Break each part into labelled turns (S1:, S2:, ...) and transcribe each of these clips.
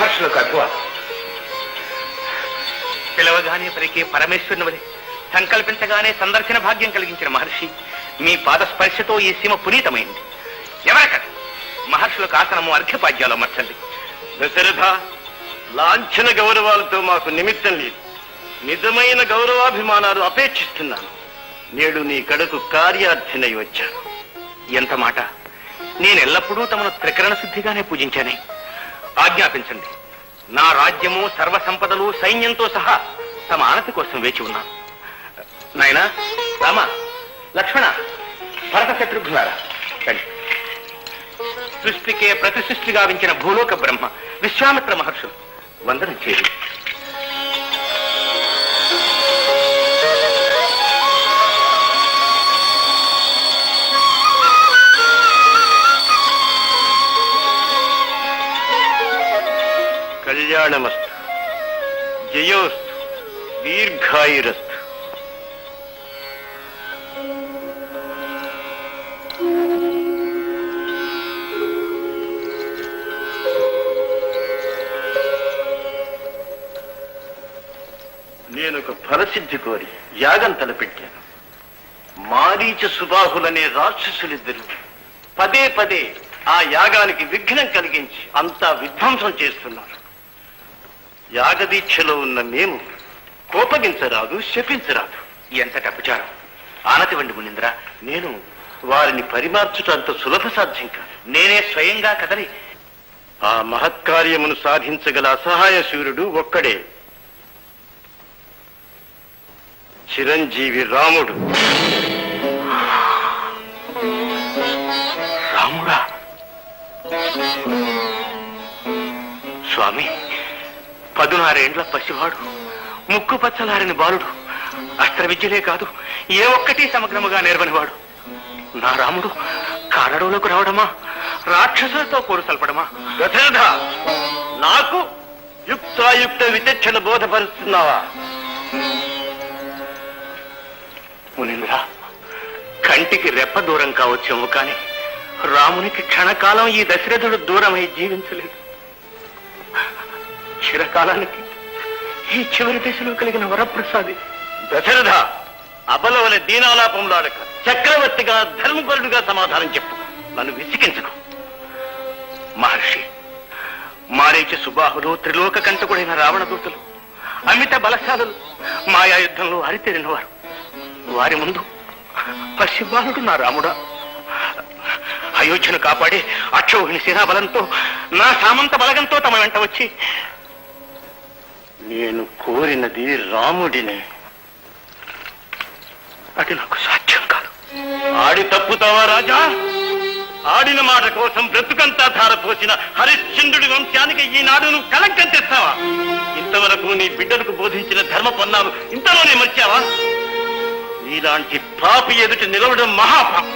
S1: మహర్షులకు అభివాదం పిలవగానే పలికే పరమేశ్వరుని వలె సంకల్పించగానే సందర్శన భాగ్యం కలిగించిన మహర్షి మీ పాద స్పర్శతో ఈ సీమ పునీతమైంది. ఎవరకది? మహర్షులకు ఆసనము అర్ఘ్యపాద్యాలు అమర్చండి.
S2: దశరథ లాంఛన గౌరవాలతో మాకు నిమిత్తం లేదు. నిజమైన గౌరవాభిమానాలు అపేక్షిస్తున్నాను. నేడు నీ కడకు కార్యార్థినై వచ్చాను.
S1: ఎంత మాట? నేను ఎల్లప్పుడూ తమను త్రికరణ శుద్ధిగానే పూజించానే. ఆజ్ఞాపించండి. నా రాజ్యము సర్వ సంపదలు సైన్యంతో సహా తమ ఆనతి కోసం వేచి ఉన్నాను. నాయనా రామ లక్ష్మణ భరత శత్రుఘ్నారా రండి. సృష్టికే ప్రతి సృష్టి గావించిన భూలోక బ్రహ్మ విశ్వామిత్ర మహర్షులు వందనం చేయండి
S2: కళ్యాణమస్తు జయోస్తు దీర్ఘాయురస్తు. నేను ఒక ఫలసిద్ధి కోరి యాగం తలపెట్టాను. మారీచ సుబాహులనే రాక్షసులిద్దరు పదే పదే ఆ యాగానికి విఘ్నం కలిగించి అంతా విధ్వంసం చేస్తున్నారు. యాగదీక్షలో ఉన్న మేము కోపగించరాదు శపించరాదు.
S1: ఎంతటి అపచారం ఆనతి వండి మునింద్రా
S2: నేను వారిని పరిమార్చుట అంత సులభ సాధ్యం కాదు.
S1: నేనే స్వయంగా కదలి.
S2: ఆ మహత్కార్యమును సాధించగల అసహాయ శూరుడు ఒక్కడే. చిరంజీవి రాముడు.
S1: రాముడా? స్వామి. పదునారేండ్ల పసివాడు. ముక్కు పచ్చలారని బాలుడు. అస్త్ర విద్యలే కాదు ఏ ఒక్కటి సమగ్రముగా నేర్వనివాడు. నా రాముడు కారడవులకు రావడమా? రాక్షసులతో పోరు సల్పడమా?
S2: దశరథ నాకు యుక్తాయుక్త విచక్షణ బోధపరుస్తున్నావా?
S1: మునింద్ర కంటికి రెప్ప దూరం కావచ్చేమో కాని రామునికి క్షణకాలం ఈ దశరథుడు దూరమై జీవించలేదు. చిరకాలానికి ఈ చివరి దశలో కలిగిన వరప్రసాది
S2: దశరథ అబలవల దీనాలాపంలాడక చక్రవర్తిగా ధర్మపరుడుగా సమాధానం చెప్పు. నన్ను విసిగించకు.
S1: మహర్షి మారేచి సుబాహులు త్రిలోక కంటకుడైన రావణ దూతలు అమిత బలశాలులు మాయా యుద్ధంలో హరితేరిన వారు వారి ముందు పసిబాలుడు నా రాముడా. అయోధ్యను కాపాడే అక్షోహిణి సేనాబలంతో నా సామంత బలగంతో తమ వెంట వచ్చి
S2: నేను కోరినది రాముడిని.
S1: అది నాకు సాధ్యం కాదు.
S2: ఆడి తప్పుతావా రాజా? ఆడిన మాట కోసం బ్రతుకంతా ధారపోసిన హరిశ్చంద్రుడి వంశానికి ఈనాడు నువ్వు కలంకం తెస్తావా? ఇంతవరకు నీ బిడ్డలకు బోధించిన ధర్మ పన్నాలు ఇంతలోనే మర్చావా? నీలాంటి పాపి ఎదుట నిలవడం మహాపాపం.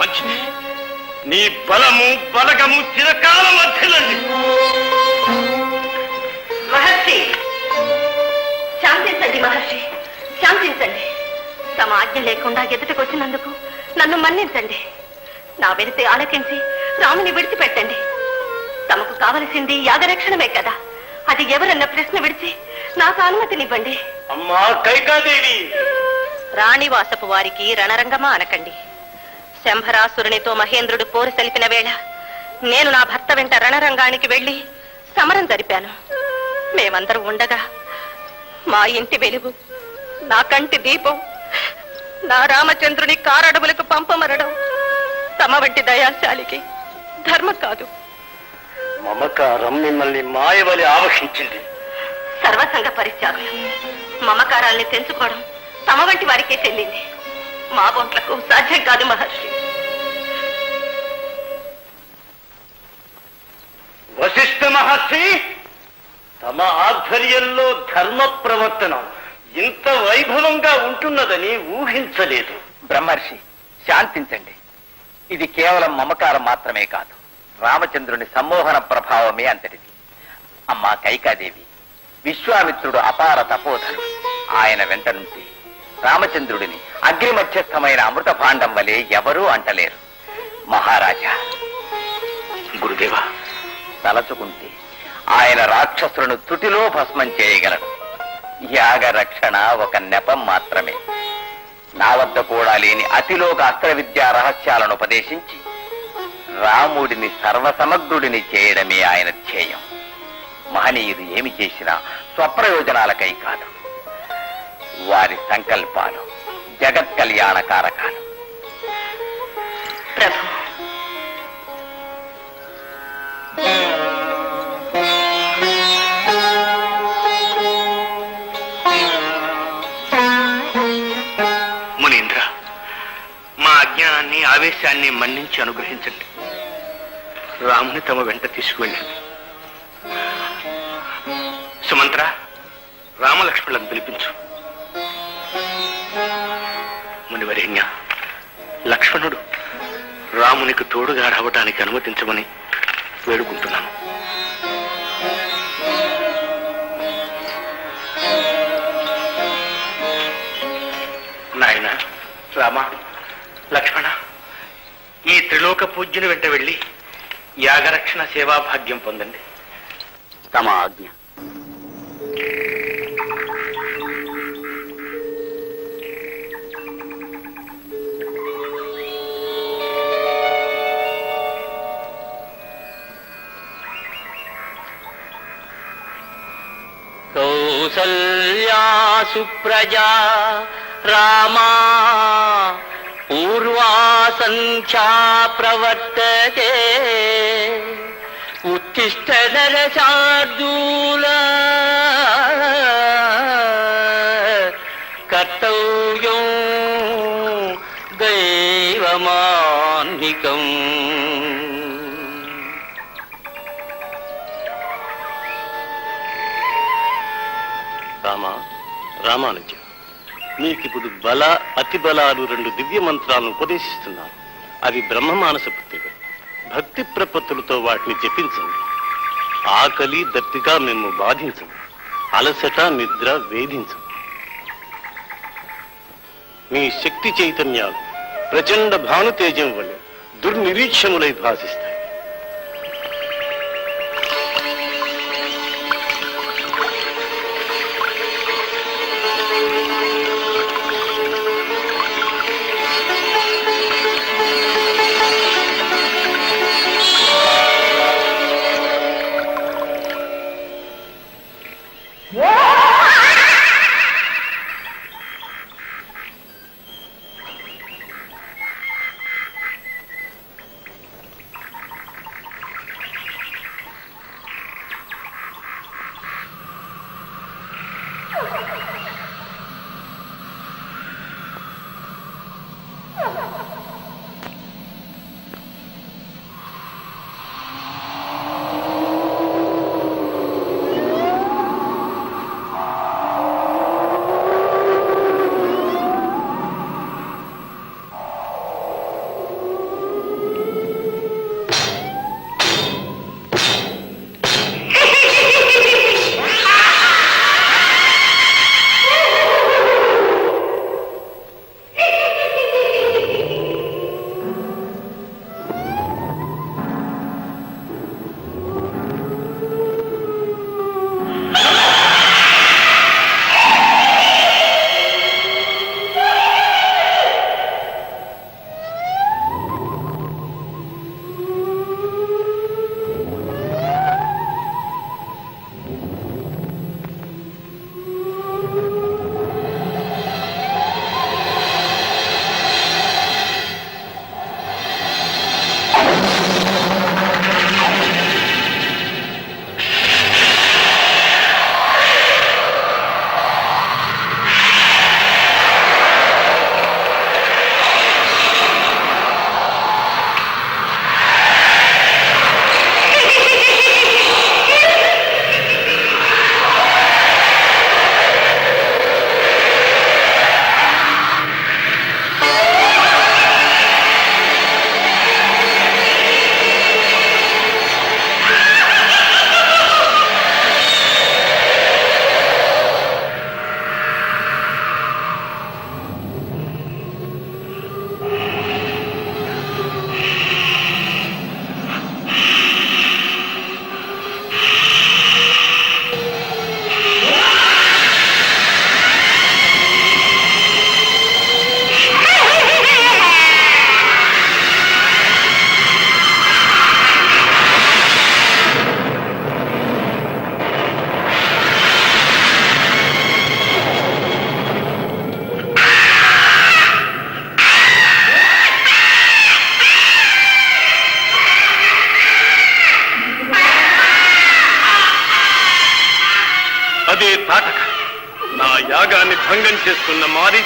S2: మంచిది నీ బలము బలగము చిరకాలం వర్ధిల్లండి
S3: మహర్షి శాంతించండి మహర్షి. శాంతించండి. తమ ఆజ్ఞ లేకుండా ఎదుటకొచ్చినందుకు నన్ను మన్నించండి. నా వెలితి ఆలకించి రాముని విడిచిపెట్టండి. తమకు కావలసింది యాగరక్షణమే కదా. అది ఎవరన్న ప్రశ్న విడిచి నాకు అనుమతినివ్వండి.
S2: అమ్మా కైకాదేవి!
S3: రాణివాసపు వారికి రణరంగమా అనకండి. శంభరాసురునితో మహేంద్రుడు పోరు సలిపిన వేళ నేను నా భర్త వెంట రణరంగానికి వెళ్ళి సమరం జరిపాను. మేమందరం ఉండగా మా ఇంటి వెలుగు నా కంటి దీపం నా రామచంద్రుని కారడములకు పంపమరడం తమ వంటి దయాశాలికి ధర్మం కాదు.
S2: మమకారం మిమ్మల్ని మాయవలి ఆవహించింది.
S3: సర్వసంగ పరిత్యాగులు మమకారాల్ని తెంచుకోవడం తమ వంటి వారికే చెల్లింది మా బొంట్లకు సాధ్యం కాదు మహర్షి.
S2: వశిష్ఠ మహర్షి! తమ ఆధ్వర్యంలో ధర్మ ప్రవర్తన ఇంత వైభవంగా ఉంటున్నదని ఊహించలేదు.
S4: బ్రహ్మర్షి శాంతించండి. ఇది కేవలం మమకారం మాత్రమే కాదు. రామచంద్రుని సమ్మోహన ప్రభావమే అంతటిది. అమ్మా కైకాదేవి విశ్వామిత్రుడు అపార తపోధనుడు ఆయన వెంట నుంచి రామచంద్రుడిని అగ్నిమధ్యస్థమైన అమృత భాండం వలె ఎవరూ అంటలేరు. మహారాజా
S1: గురుదేవా
S4: తలచుకుంటే ఆయన రాక్షసులను తుటిలో భస్మం చేయగలడు. యాగ రక్షణ ఒక నెపం మాత్రమే. నా వద్ద కూడా లేని అతిలోక అస్త్ర విద్యా రహస్యాలను ఉపదేశించి రాముడిని సర్వసమగ్రుడిని చేయడమే ఆయన ధ్యేయం. మహనీయుడు ఏమి చేసినా స్వప్రయోజనాలకై కాదు. వారి సంకల్పాలు జగత్ కళ్యాణ కారకాలు
S3: ప్రభు
S1: మునీంద్ర మా అజ్ఞానాన్ని ఆవేశాన్ని మన్నించి అనుగ్రహించండి. రాముని తమ వెంట తీసుకువెళ్ళండి. సుమంత్ర రామలక్ష్మణులను పిలిపించు. మునివరేణ్య లక్ష్మణుడు రామునికి తోడుగా రావటానికి అనుమతించమని వేడుకుంటున్నాను. నాయనా రామ లక్ష్మణ ఈ త్రిలోక పూజ్యుని వెంట వెళ్ళి యాగరక్షణ సేవా భాగ్యం పొందండి.
S4: తమ ఆజ్ఞ.
S5: కౌసల్యా సుప్రజా రామా పూర్వా సంఖ్యా ప్రవర్తతే. ఉత్తిష్ట నరశార్దూల కర్తవ్యం దైవమాన్నికం.
S2: రామా రామానుజ. నీకిప్పుడు బల అతి బలాలు రెండు దివ్య మంత్రాలను ఉపదేశిస్తున్నాను అవి బ్రహ్మ మానస పుత్రికలు. భక్తి ప్రపత్తులతో వాటిని జపించండి. ఆకలి దప్పిక మేము బాధించము. అలసట నిద్ర వేధించము. మీ శక్తి చైతన్యాలు ప్రచండ భానుతేజం వలె దుర్నిరీక్షములై భాషిస్తాయి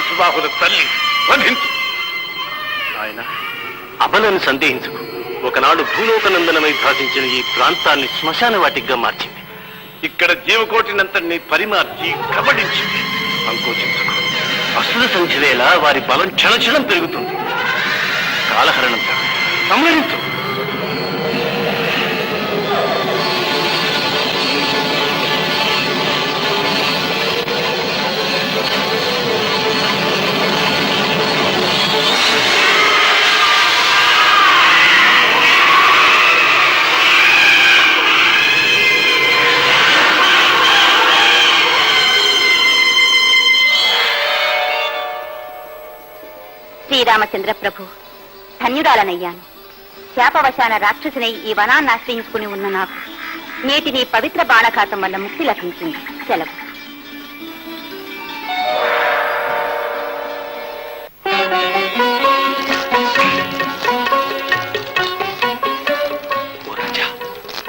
S2: సుబాహుల తల్లి వధించు. ఆయన అబలను సందేహించుకు. ఒకనాడు భూలోకనందనమై భాషించిన ఈ ప్రాంతాన్ని శ్మశాన వాటిగా మార్చింది. ఇక్కడ జీవకోటినంతటిని పరిమార్చి కబడించింది. సంకోచించుకు. అసుర వేళ వారి బలం క్షణక్షణం పెరుగుతుంది. కాలహరణం సంహరించు
S6: శ్రీరామచంద్ర ప్రభు. ధన్యురాలనయ్యాను. శాపవశాన రాక్షసునై ఈ వనాన్ని ఆశ్రయించుకుని ఉన్న నాకు నేటి నీ పవిత్ర బాణఘాతం వల్ల ముక్తి లభించింది. సెలవు.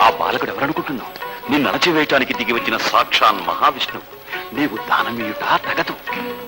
S2: ఆ బాలకుడు ఎవరనుకుంటున్నావు? నిన్ను అణచివేయటానికి దిగి వచ్చిన సాక్షాన్ మహావిష్ణువు. నీవు దానమీయుట తగదు.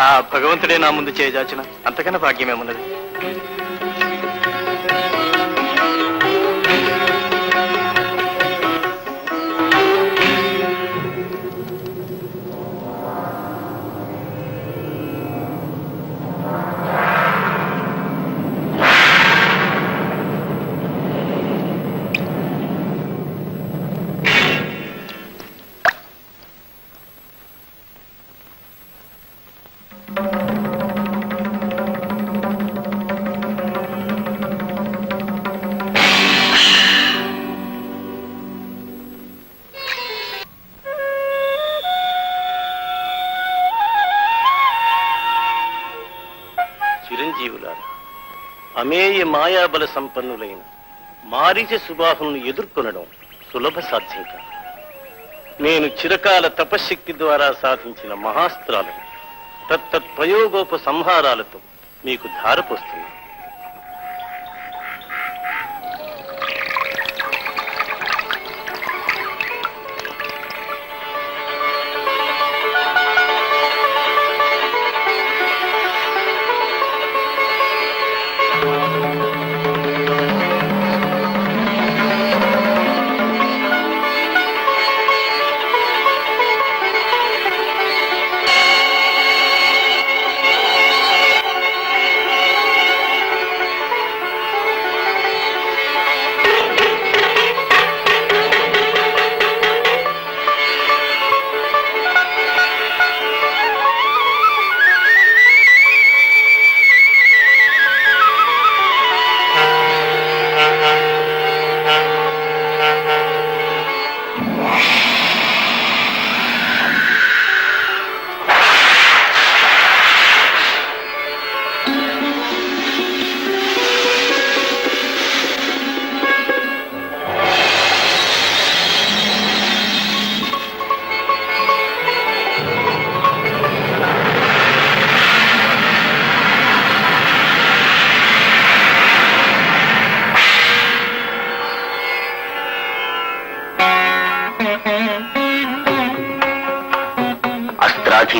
S2: ఆ భగవంతుడే నా ముందు చేయజాచిన అంతకన్నా భాగ్యమేమున్నది? చిరంజీవులారా అమేయ మాయాబల సంపన్నులైన మారీచ సుబాహులను ఎదుర్కొనడం సులభ సాధ్యం కాదు. నేను చిరకాల తపశ్శక్తి ద్వారా సాధించిన మహాస్త్రాలను తత్తత్ ప్రయోగోప సంహారాలతో మీకు ధారపోస్తున్నాను.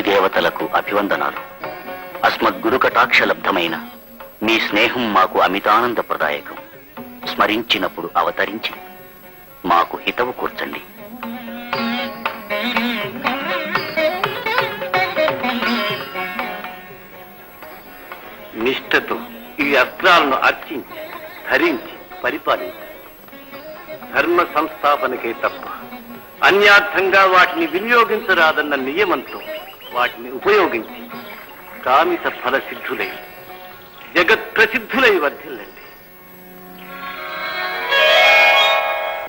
S4: దేవతలకు అభివందనాలు. అస్మద్గురు కటాక్షలబ్ధమైన మీ స్నేహం మాకు అమితానందప్రదాయకం స్మరించినప్పుడు అవతరించి మాకు హితవు కూర్చండి.
S2: నిష్ఠతో ఈ అస్త్రాలను అర్చించి ధరించి పరిపాలించి ధర్మ సంస్థాపనకే తప్ప అన్యార్థంగా వాటిని వినియోగించరాదన్న నియమంతో వాటిని ఉపయోగించి కామిత ఫల సిద్ధులై జగత్ ప్రసిద్ధులై వర్ధిల్లండి